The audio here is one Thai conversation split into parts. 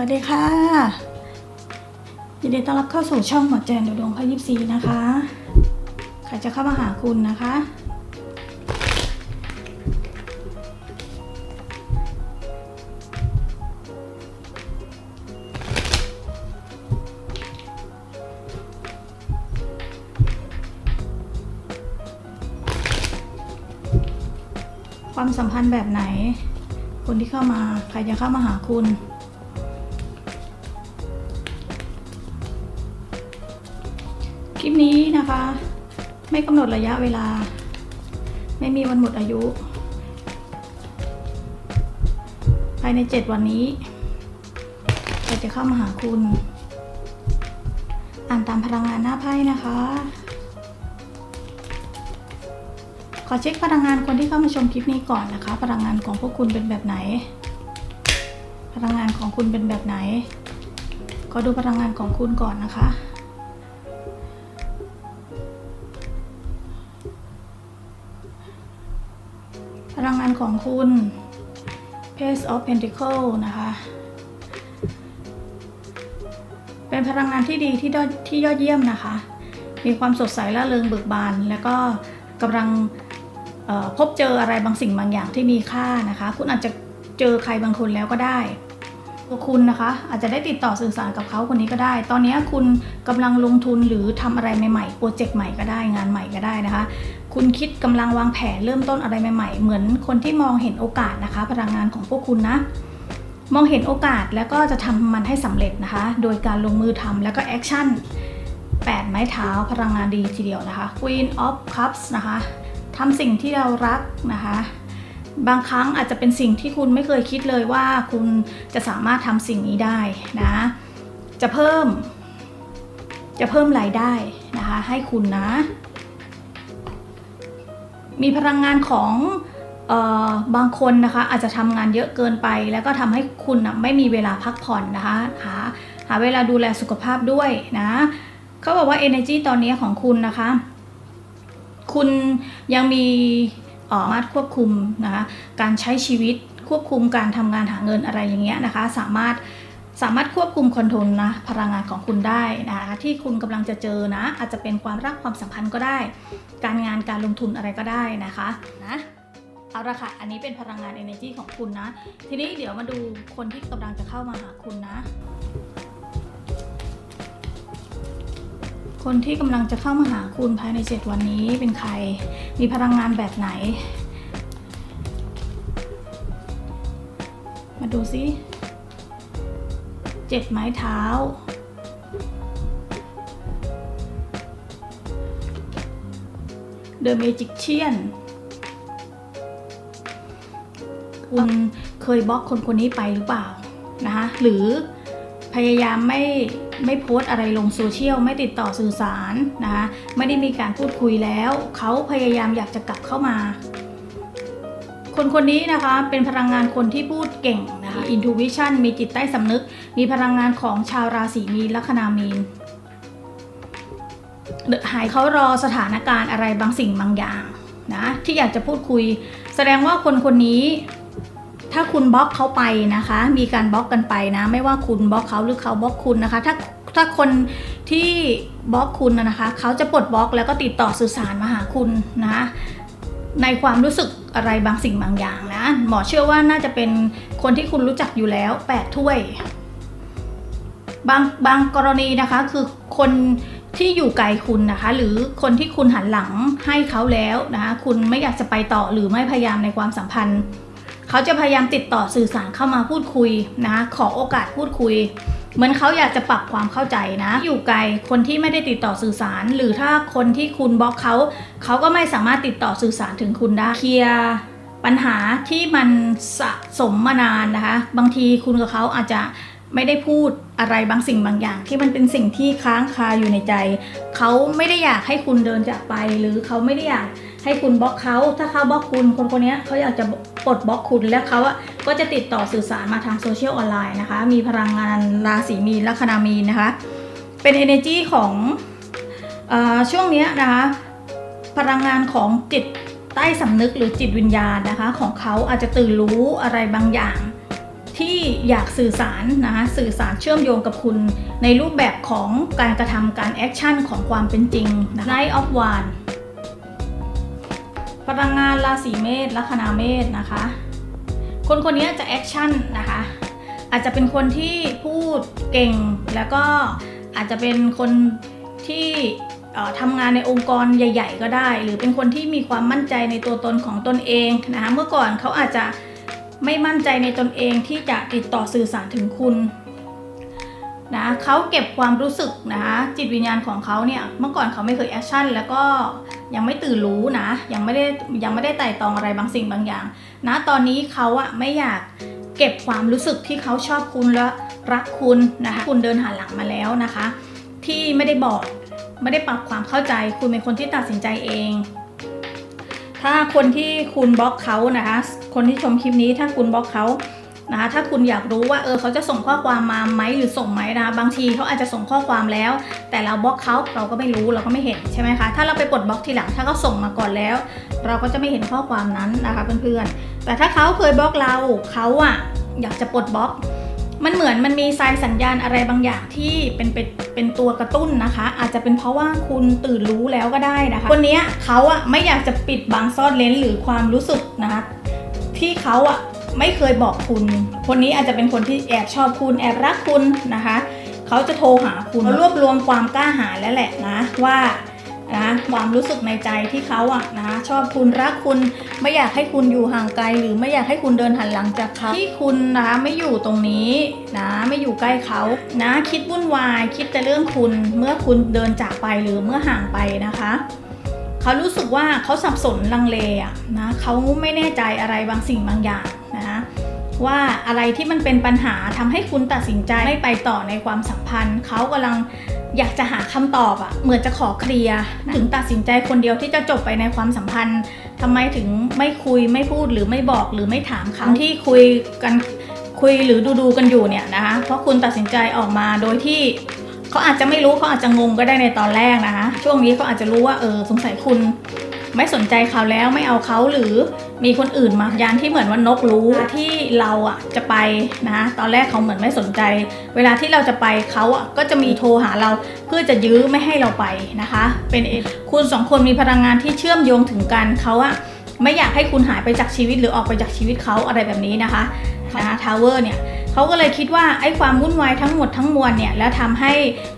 วัสดีค่ะ ยินดีต้อนรับเข้าสู่ช่องหมอแจนดูดวงพยิบซีนะคะ ใครจะเข้ามาหาคุณนะคะ ความสัมพันธ์แบบไหน คนที่เข้ามา ใครจะเข้ามาหาคุณ ลิปนี้นะคะ ไม่กำหนดระยะเวลา ไม่มีวันหมดอายุ ภายใน 7 วันนี้ใครจะเข้ามาหาคุณ อ่านตามพลังงานหน้าไพ่นะคะ ขอเช็คพลังงานคนที่เข้ามาชมคลิปนี้ก่อนนะคะ พลังงานของพวกคุณเป็นแบบไหน พลังงานของคุณเป็นแบบไหนขอดูพลังงานของคุณก่อนนะคะ ลังงานของคุณ Page of Pentacle นะคะ เป็นพลังงานที่ดีที่ยอดที่ยอดเยี่ยมนะคะ มีความสดใสและเริงเบิกบาน แล้วก็กำลังพบเจออะไรบางสิ่งบางอย่างที่มีค่านะคะ คุณอาจจะเจอใครบางคนแล้วก็ได้ ตัวคุณนะคะ อาจจะได้ติดต่อสื่อสารกับเขาคนนี้ก็ได้ ตอนนี้คุณกำลังลงทุนหรือทำอะไรใหม่ๆ โปรเจกต์ใหม่ก็ได้ งานใหม่ก็ได้นะคะ คุณคิดกำลังวางแผนเริ่มต้นอะไรใหม่ๆ เหมือนคนที่มองเห็นโอกาสนะคะ พลังงานของพวกคุณนะ มองเห็นโอกาสแล้วก็จะทำมันให้สำเร็จนะคะ โดยการลงมือทำแล้วก็แอคชั่น8 ไม้เท้าพลังงานดีทีเดียวนะคะ Queen of Cups นะคะทำสิ่งที่เรารักนะคะ บางครั้งอาจจะเป็นสิ่งที่คุณไม่เคยคิดเลยว่าคุณจะสามารถทำสิ่งนี้ได้นะ จะเพิ่ม จะเพิ่มรายได้นะคะให้คุณนะ มีพลังงานของออบางคนนะคะอาจจะทำงานเยอะเกินไป แล้วก็ทำให้คุณนะไม่มีเวลาพักผ่อนนะคะหาหาเวลาดูแลสุขภาพด้วยนะเขาบอกว่า energy ตอนนี้ของคุณนะคะ คุณยังมี สามารถควบคุมนะคะการใช้ชีวิตควบคุมการทำงานหาเงินอะไรอย่างเงี้ยนะคะ สามารถสามารถควบคุมคอนโทรลนะพลังงานของคุณได้นะคะที่คุณกำลังจะเจอนะ อาจจะเป็นความรักความสัมพันธ์ก็ได้ การงานการลงทุนอะไรก็ได้นะคะนะเอาละค่ะ อันนี้เป็นพลังงาน energy ของคุณนะ ทีนี้เดี๋ยวมาดูคนที่กำลังจะเข้ามาหาคุณนะ คนที่กำลังจะเข้ามาหาคุณภายใน 7 วันนี้เป็นใคร มีพลังงานแบบไหน มาดูซิเจ็ดไม้เท้า The Magician คุณเคยบล็อกคนคนนี้ไปหรือเปล่านะคะหรือพยายามไม่ ไม่โพสต์อะไรลงโซเชียลไม่ติดต่อสื่อสารนะคะไม่ได้มีการพูดคุยแล้ว เขาพยายามอยากจะกลับเข้ามา คนคนนี้นะคะเป็นพลังงานคนที่พูดเก่งนะคะ intuition มีจิตใต้สำนึก มีพลังงานของชาวราศีมีนลัคนามีนหายเขารอสถานการณ์อะไรบางสิ่งบางอย่างนะที่อยากจะพูดคุย แสดงว่าคนคนนี้ ถ้าคุณบล็อกเขาไปนะคะ มีการบล็อกกันไปนะ ไม่ว่าคุณบล็อกเขาหรือเขาบล็อกคุณนะคะ ถ้าถ้าคนที่บล็อกคุณนะคะเขาจะปลดบล็อกแล้วก็ติดต่อสื่อสารมาหาคุณนะ ในความรู้สึกอะไรบางสิ่งบางอย่างนะ หมอเชื่อว่าน่าจะเป็นคนที่คุณรู้จักอยู่แล้วแปดถ้วย บางบางกรณีนะคะคือคนที่อยู่ไกลคุณนะคะ หรือคนที่คุณหันหลังให้เขาแล้วนะคะคุณไม่อยากจะไปต่อหรือไม่พยายามในความสัมพันธ์ เขาจะพยายามติดต่อสื่อสารเข้ามาพูดคุยนะคะขอโอกาสพูดคุย เหมือนเขาอยากจะปรับความเข้าใจนะ อยู่ไกลคนที่ไม่ได้ติดต่อสื่อสาร หรือถ้าคนที่คุณบล็อกเขา เขาก็ไม่สามารถติดต่อสื่อสารถึงคุณได้เคลียร์ปัญหาที่มันสะสมมานานนะคะ บางทีคุณกับเขาอาจจะไม่ได้พูดอะไรบางสิ่งบางอย่าง ที่มันเป็นสิ่งที่ค้างคาอยู่ในใจ เขาไม่ได้อยากให้คุณเดินจากไป หรือเขาไม่ได้อยาก ให้คุณบล็อกเขาถ้าเขาบล็อกคุณคนคนนี้เขาอยากจะปลดบล็อกคุณแล้วเขาอะก็จะติดต่อสื่อสารมาทางโซเชียลออนไลน์นะคะ มีพลังงานราศีมีนลัคนามีนนะคะ เป็น energy ของอช่วงนี้นะคะ พลังงานของจิตใต้สำนึกหรือจิตวิญญาณนะคะ ของเขาอาจจะตื่นรู้อะไรบางอย่างที่อยากสื่อสารนะคะสื่อสารเชื่อมโยงกับคุณในรูปแบบของการกระทำการแอคชั่นของความเป็นจริงนะคะ Night of One พลังงานราศีเมษลัคนาเมษนะคะ คนคนนี้จะแอคชั่นนะคะ อาจจะเป็นคนที่พูดเก่ง แล้วก็อาจจะเป็นคนที่ทำงานในองค์กรใหญ่ ๆ ก็ได้ หรือเป็นคนที่มีความมั่นใจในตัวตนของตนเองนะคะ เมื่อก่อนเขาอาจจะไม่มั่นใจในตนเองที่จะติดต่อสื่อสารถึงคุณ นะเขาเก็บความรู้สึกนะคะจิตวิญญาณของเขาเนี่ยเมื่อก่อนเขาไม่เคยแอคชั่น แล้วก็ยังไม่ตื่นรู้นะยังไม่ได้ยังไม่ได้ไต่ตองอะไรบางสิ่งบางอย่าง นะตอนนี้เขาอะไม่อยากเก็บความรู้สึกที่เขาชอบคุณและรักคุณนะคะคุณเดินหันหลังมาแล้วนะคะ ที่ไม่ได้บอกไม่ได้ปรับความเข้าใจ คุณเป็นคนที่ตัดสินใจเอง ถ้าคนที่คุณบล็อกเขานะคะคนที่ชมคลิปนี้ถ้าคุณบล็อกเขา นะคะถ้าคุณอยากรู้ว่าเออเขาจะส่งข้อความมาไหมหรือส่งไหมนะคะบางทีเขาอาจจะส่งข้อความแล้ว แต่เราบล็อกเขาเราก็ไม่รู้เราก็ไม่เห็นใช่ไหมคะถ้าเราไปกดบล็อกทีหลังถ้าเขาส่งมาก่อนแล้ว เราก็จะไม่เห็นข้อความนั้นนะคะเพื่อนๆแต่ถ้าเขาเคยบล็อกเราเขาอะอยากจะปลดบล็อก มันเหมือนมันมีสายสัญญาณอะไรบางอย่างที่เป็นเป็นเป็นตัวกระตุ้นนะคะ อาจจะเป็นเพราะว่าคุณตื่นรู้แล้วก็ได้นะคะคนนี้เขาอะไม่อยากจะปิดบังซ่อนเลนหรือความรู้สึกนะคะที่เขาอะ ไม่เคยบอกคุณ คนนี้อาจจะเป็นคนที่แอบชอบคุณแอบรักคุณนะคะ เขาจะโทรหาคุณเขารวบรวมความกล้าหาญแล้วแหละนะว่านะความรู้สึกในใจที่เขาอะนะชอบคุณรักคุณไม่อยากให้คุณอยู่ห่างไกล หรือไม่อยากให้คุณเดินหันหลังจากเขาที่คุณนะไม่อยู่ตรงนี้นะไม่อยู่ใกล้เขานะคิดวุ่นวายคิดแต่เรื่องคุณเมื่อคุณเดินจากไปหรือเมื่อห่างไปนะคะเขารู้สึกว่าเขาสับสนลังเลอะนะเขาไม่แน่ใจอะไรบางสิ่งบางอย่างนะคะ ว่าอะไรที่มันเป็นปัญหาทำให้คุณตัดสินใจไม่ไปต่อในความสัมพันธ์ เขากำลังอยากจะหาคำตอบอะเหมือนจะขอเคลียร์ถึงตัดสินใจคนเดียวที่จะจบไปในความสัมพันธ์ทำไมถึงไม่คุยไม่พูดหรือไม่บอกหรือไม่ถามคำที่คุยกันคุยหรือดูดูกันอยู่เนี่ยนะคะเพราะคุณตัดสินใจออกมาโดยที่เขาอาจจะไม่รู้เขาอาจจะงงก็ได้ในตอนแรกนะคะช่วงนี้เขาอาจจะรู้ว่าเออสงสัยคุณ ไม่สนใจเขาแล้วไม่เอาเขาหรือมีคนอื่นมายานที่เหมือนว่านกรู้ที่เราอะจะไปนะตอนแรกเขาเหมือนไม่สนใจ เวลาที่เราจะไปเขาอะก็จะมีโทรหาเราเพื่อจะยื้อไม่ให้เราไปนะคะ เป็นคุณสองคนมีพลังงานที่เชื่อมโยงถึงกันเขาอะไม่อยากให้คุณหายไปจากชีวิตหรือออกไปจากชีวิตเขาอะไรแบบนี้นะคะนะคะทาวเวอร์เนี่ยเขาก็เลยคิดว่าไอ้ความวุ่นวายทั้งหมดทั้งมวลเนี่ยแล้วทำให้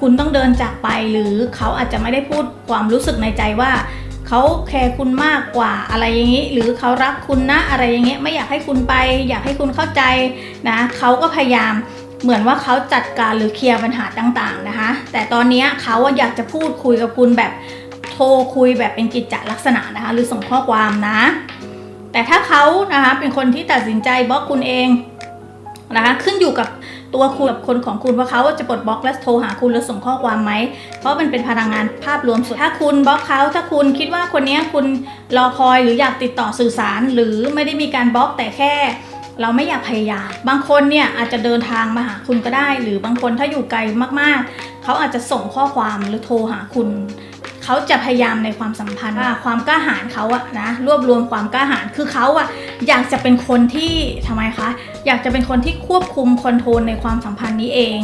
คุณต้องเดินจากไปหรือเขาอาจจะไม่ได้พูดความรู้สึกในใจว่า เขาแคร์คุณมากกว่าอะไรอย่างนี้ หรือเขารักคุณนะอะไรอย่างเงี้ยไม่อยากให้คุณไป อยากให้คุณเข้าใจนะเขาก็พยายามเหมือนว่าเขาจัดการหรือเคลียร์ปัญหาต่างๆนะคะ แต่ตอนนี้เขาอยากจะพูดคุยกับคุณแบบโทรคุยแบบเป็นกิจจลักษณะนะคะ หรือส่งข้อความนะ แต่ถ้าเขานะคะเป็นคนที่ตัดสินใจบล็อกคุณเองนะคะขึ้นอยู่กับ ตัวคุณกับคนของคุณว่าเขาจะปลดบล็อกและโทรหาคุณหรือส่งข้อความไหม เพราะมันเป็นพลังงานภาพรวมสุด ถ้าคุณบล็อกเขาถ้าคุณคิดว่าคนนี้คุณรอคอยหรืออยากติดต่อสื่อสาร หรือไม่ได้มีการบล็อกแต่แค่เราไม่อยากพยายาม บางคนเนี่ยอาจจะเดินทางมาหาคุณก็ได้ หรือบางคนถ้าอยู่ไกลมากๆ เขาอาจจะส่งข้อความหรือโทรหาคุณ เขาจะพยายามในความสัมพันธ์ว่าความกล้าหาญเขาอะนะรวบรวมความกล้าหาญคือเขาอะอยากจะเป็นคนที่ทำไมคะอยากจะเป็นคนที่ควบคุมคอนโทรลในความสัมพันธ์นี้เอง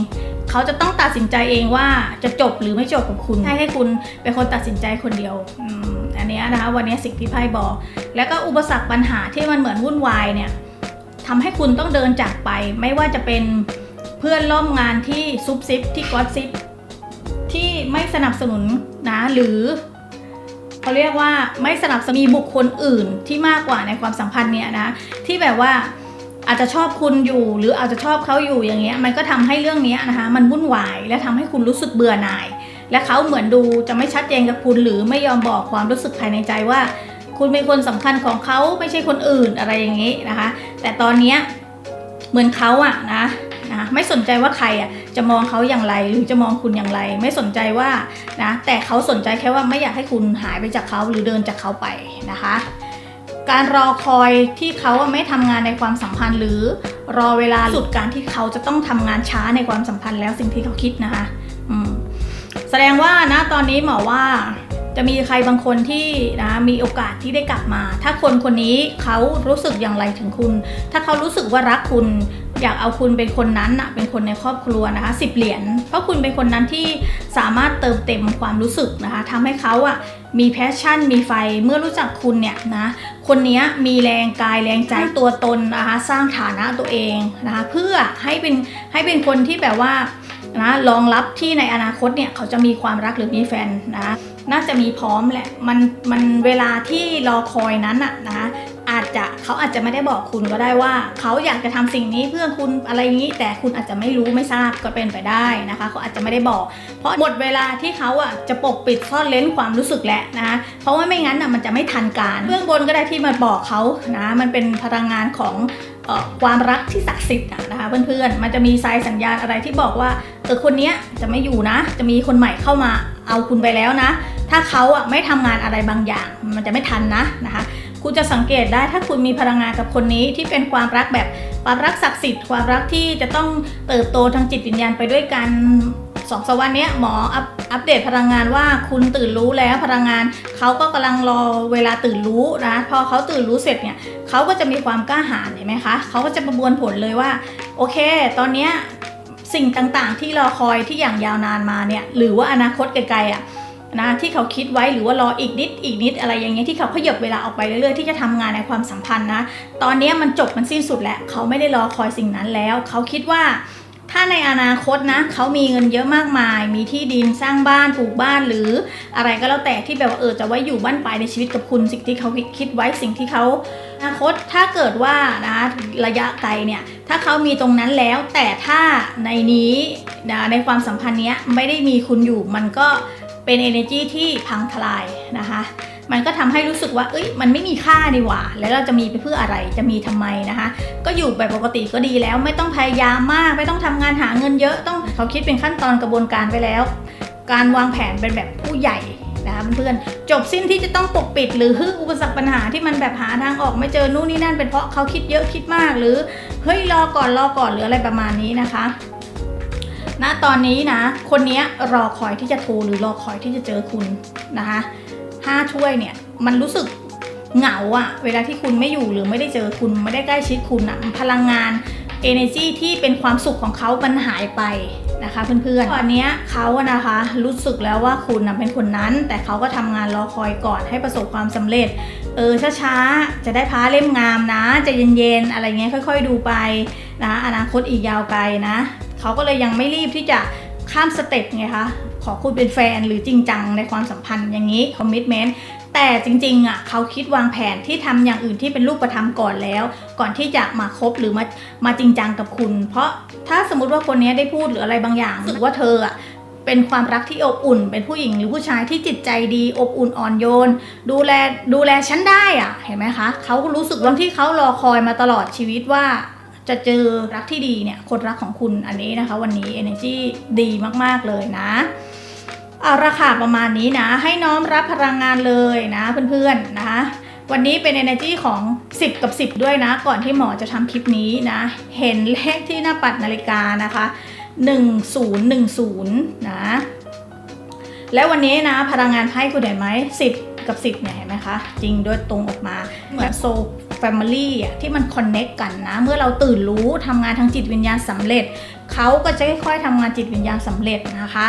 เขาจะต้องตัดสินใจเองว่าจะจบหรือไม่จบกับคุณให้ให้คุณเป็นคนตัดสินใจคนเดียวอืมอันเนี้ยนะคะวันนี้สิ่งที่ไพ่บอก แล้วก็อุปสรรคปัญหาที่มันเหมือนวุ่นวายเนี่ยทำให้คุณต้องเดินจากไป ไม่ว่าจะเป็นเพื่อนร่วมงานที่ซุบซิบที่กอดซิบ ที่ไม่สนับสนุนนะหรือเขาเรียกว่าไม่สนับสนุนมีบุคคลอื่นที่มากกว่าในความสัมพันธ์เนี่ยนะที่แบบว่าอาจจะชอบคุณอยู่ หรืออาจจะชอบเขาอยู่อย่างเงี้ยมันก็ทำให้เรื่องนี้นะคะมันวุ่นวายและทำให้คุณรู้สึกเบื่อหน่าย และเขาเหมือนดูจะไม่ชัดเจนกับคุณ หรือไม่ยอมบอกความรู้สึกภายในใจว่า คุณเป็นคนสำคัญของเขาไม่ใช่คนอื่นอะไรอย่างนี้นะคะ แต่ตอนเนี้ยเหมือนเขาอะนะ นะไม่สนใจว่าใครอะจะมองเขาอย่างไรหรือจะมองคุณอย่างไร ไม่สนใจว่านะแต่เขาสนใจแค่ว่าไม่อยากให้คุณหายไปจากเขาหรือเดินจากเขาไปนะคะ การรอคอยที่เขาไม่ทำงานในความสัมพันธ์ หรือรอเวลาสุดการที่เขาจะต้องทำงานช้าในความสัมพันธ์แล้วสิ่งที่เขาคิดนะคะแสดงว่านะตอนนี้หมอว่าจะมีใครบางคนที่นะมีโอกาสที่ได้กลับมา ถ้าคนคนนี้เขารู้สึกอย่างไรถึงคุณ ถ้าเขารู้สึกว่ารักคุณ อยากเอาคุณเป็นคนนั้นอะเป็นคนในครอบครัวนะคะสิบเหรียญเพราะคุณเป็นคนนั้นที่สามารถเติมเต็มความรู้สึกนะคะทำให้เขาอะมีแพชชั่น มีไฟเมื่อรู้จักคุณเนี่ยนะคนเนี้ยมีแรงกายแรงใจตัวตนนะคะสร้างฐานะตัวเองนะคะเพื่อให้เป็นให้เป็นคนที่แบบว่านะรองรับที่ในอนาคตเนี่ยเขาจะมีความรักหรือมีแฟนนะน่าจะมีพร้อมแหละมันมันเวลาที่รอคอยนั้นอะนะคะอาจจะ เขาอาจจะไม่ได้บอกคุณก็ได้ว่า เขาอยากจะทำสิ่งนี้เพื่อคุณอะไรอย่างนี้ แต่คุณอาจจะไม่รู้ไม่ทราบก็เป็นไปได้นะคะ เขาอาจจะไม่ได้บอก เพราะหมดเวลาที่เขาอะจะปกปิดซ่อนเล้นความรู้สึกแหละนะคะเพราะว่าไม่งั้นอะมันจะไม่ทันการเบื้องบนก็ได้ที่มาบอกเขานะมันเป็นพลังงานของความรักที่ศักดิ์สิทธิ์นะคะเพื่อนๆ มันจะมีสายสัญญาณอะไรที่บอกว่าเออคนนี้จะไม่อยู่นะ จะมีคนใหม่เข้ามาเอาคุณไปแล้วนะ ถ้าเขาอะไม่ทำงานอะไรบางอย่าง มันจะไม่ทันนะนะคะคุณจะสังเกตได้ถ้าคุณมีพลังงานกับคนนี้ที่เป็นความรักแบบความรักศักดิ์สิทธิ์ความรักที่จะต้องเติบโตทางจิตวิญญาณไปด้วยกันสองสามวันนี้หมออัปอัปเดตพลังงานว่าคุณตื่นรู้แล้วพลังงานเขาก็กำลังรอเวลาตื่นรู้นะพอเขาตื่นรู้เสร็จเนี่ยเขาก็จะมีความกล้าหาญเห็นไหมคะเขาก็จะประมวลผลเลยว่าโอเค ตอนนี้สิ่งต่างๆ ที่รอคอยที่อย่างยาวนานมาเนี่ยหรือว่าอนาคตไกลๆอะ นะที่เขาคิดไว้หรือว่ารออีกนิดอีกนิดอะไรอย่างเงี้ยที่เขาขยับเวลาออกไปเรื่อยๆที่จะทำงานในความสัมพันธ์นะตอนนี้มันจบมันสิ้นสุดแล้วเขาไม่ได้รอคอยสิ่งนั้นแล้ว เขาคิดว่าถ้าในอนาคตนะเขามีเงินเยอะมากมาย มีที่ดินสร้างบ้านปลูกบ้านหรืออะไรก็แล้วแต่ที่แบบว่าเออจะไว้อยู่บ้านปลายในชีวิตกับคุณสิ่งที่เขาคิดไว้สิ่งที่เขาอนาคตถ้าเกิดว่านะระยะไกลเนี่ยถ้าเขามีตรงนั้นแล้ว แต่ถ้าในนี้นะในความสัมพันธ์เนี้ยไม่ได้มีคุณอยู่มันก็ เป็น energy ที่พังทลายนะคะ มันก็ทำให้รู้สึกว่า เอ้ย มันไม่มีค่าดีหว่า แล้วเราจะมีไปเพื่ออะไร จะมีทำไมนะคะ ก็อยู่แบบปกติก็ดีแล้ว ไม่ต้องพยายามมาก ไม่ต้องทำงานหาเงินเยอะ ต้องเขาคิดเป็นขั้นตอนกระบวนการไปแล้ว การวางแผนเป็นแบบผู้ใหญ่นะคะเพื่อนๆจบสิ้นที่จะต้องปกปิด หรือฮึอุปสรรคปัญหาที่มันแบบหาทางออกไม่เจอนู่นนี่นั่นเป็นเพราะเขาคิดเยอะคิดมากหรือเฮ้ยรอก่อนรอก่อนหรืออะไรประมาณนี้นะคะ ณตอนนี้นะ คนนี้รอคอยที่จะโทรหรือรอคอยที่จะเจอคุณนะคะห้าถ้วยเนี่ยมันรู้สึกเหงาอะเวลาที่คุณไม่อยู่หรือไม่ได้เจอคุณไม่ได้ใกล้ชิดคุณอะพลังงาน energy ที่เป็นความสุขของเขามันหายไปนะคะเพื่อนๆตอนนี้เขาอะนะคะรู้สึกแล้วว่าคุณนะเป็นคนนั้น แต่เขาก็ทำงานรอคอยก่อนให้ประสบความสำเร็จ เออช้าๆ จะได้พ้าเล่มงามนะจะเย็นๆ อะไรเงี้ยค่อย ๆ ดูไปนะอนาคตอีกยาวไกลนะ เขาก็เลยยังไม่รีบที่จะข้ามสเต็ปไงคะ ขอคุณเป็นแฟนหรือจริงจังในความสัมพันธ์อย่างนี้คอมมิชเมนต์แต่จริงๆอะเขาคิดวางแผนที่ทำอย่างอื่นที่เป็นรูปธรรมก่อนแล้ว ก่อนที่จะมาคบหรือมามาจริงจังกับคุณ เพราะถ้าสมมติว่าคนนี้ได้พูดหรืออะไรบางอย่างรู้สึกว่าเธออะเป็นความรักที่อบอุ่น เป็นผู้หญิงหรือผู้ชายที่จิตใจดี อบอุ่นอ่อนโยน ดูแลดูแลฉันได้อะเห็นไหมคะเขารู้สึกว่าที่เขารอคอยมาตลอดชีวิตว่า จะเจอรักที่ดีเนี่ยคนรักของคุณอันนี้นะคะ วันนี้ energy ดีมากๆเลยนะเอาราคาประมาณนี้นะ ให้น้อมรับพลังงานเลยนะเพื่อนๆนะคะ วันนี้เป็น energy ของ 10 กับ 10 ด้วยนะ ก่อนที่หมอจะทำคลิปนี้นะ เห็นเลขที่หน้าปัดนาฬิกานะคะ 1010 นะ แล้ววันนี้นะพลังงานไพ่คุณเห็นไหม10 กับ 10เนี่ยเห็นไหมคะ จริงด้วยตรงออกมาเหมือนโซ แฟมิลี่อะที่มันคอนเน็กกันนะ เมื่อเราตื่นรู้ทำงานทางจิตวิญญาณสำเร็จ เขาก็จะค่อยๆทำงานจิตวิญญาณสำเร็จนะคะ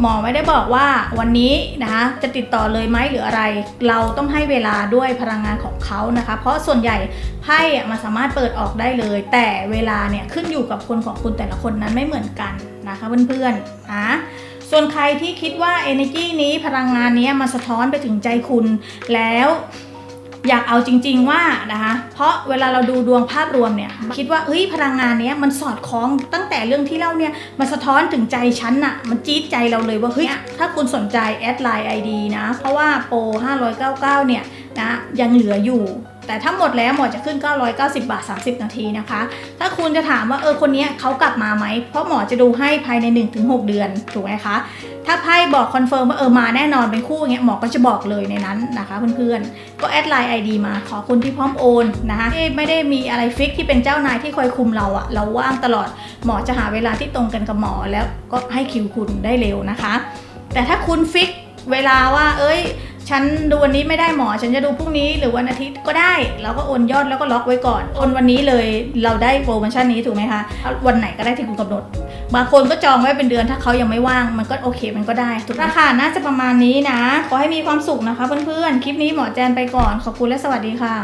หมอไม่ได้บอกว่าวันนี้นะคะจะติดต่อเลยไหมหรืออะไร เราต้องให้เวลาด้วยพลังงานของเขานะคะ เพราะส่วนใหญ่ไพ่มันสามารถเปิดออกได้เลย แต่เวลาเนี่ยขึ้นอยู่กับคนของคุณแต่ละคนนั้นไม่เหมือนกันนะคะเพื่อนๆนะส่วนใครที่คิดว่า energy นี้พลังงานนี้มาสะท้อนไปถึงใจคุณแล้ว อยากเอาจริง ๆว่านะคะเพราะเวลาเราดูดวงภาพรวมเนี่ยคิดว่าเฮ้ยพลังงานเนี้ยมันสอดคล้องตั้งแต่เรื่องที่เล่าเนี่ยมันสะท้อนถึงใจฉันน่ะมันจี๊ดใจเราเลยว่าเฮ้ยถ้าคุณสนใจแอดไลน์ ID นะเพราะว่าโปร599เนี่ยนะยังเหลืออยู่ แต่ถ้าหมดแล้วหมดจะขึ้น 990 บาท 30 นาทีนะคะ ถ้าคุณจะถามว่าเออคนนี้เขากลับมาไหม เพราะหมอจะดูให้ภายใน 1-6 เดือน ถูกไหมคะ ถ้าไพ่บอกคอนเฟิร์มว่าเออมาแน่นอนเป็นคู่อย่างเงี้ยหมอก็จะบอกเลยในนั้นนะคะเพื่อนๆ ก็แอดไลน์ ID มาขอคุณที่พร้อมโอนนะคะไม่ไม่ได้มีอะไรฟิกที่เป็นเจ้านายที่คอยคุมเราอะเราว่างตลอดหมอจะหาเวลาที่ตรงกันกับหมอแล้วก็ให้คิวคุณได้เร็วนะคะ แต่ถ้าคุณฟิกเวลาว่าเอ้ย ฉันดูวันนี้ไม่ได้หมอ ฉันจะดูพรุ่งนี้หรือวันอาทิตย์ก็ได้ เราก็โอนยอดแล้วก็ล็อกไว้ก่อนโอนวันนี้เลยเราได้โปรโมชั่นนี้ถูกไหมคะวันไหนก็ได้ที่คุณกำหนด บางคนก็จองไว้เป็นเดือนถ้าเขายังไม่ว่างมันก็โอเคมันก็ได้ถูกราคาน่าจะประมาณนี้นะ ขอให้มีความสุขนะคะเพื่อนๆคลิปนี้หมอแจนไปก่อนขอบคุณและสวัสดีค่ะ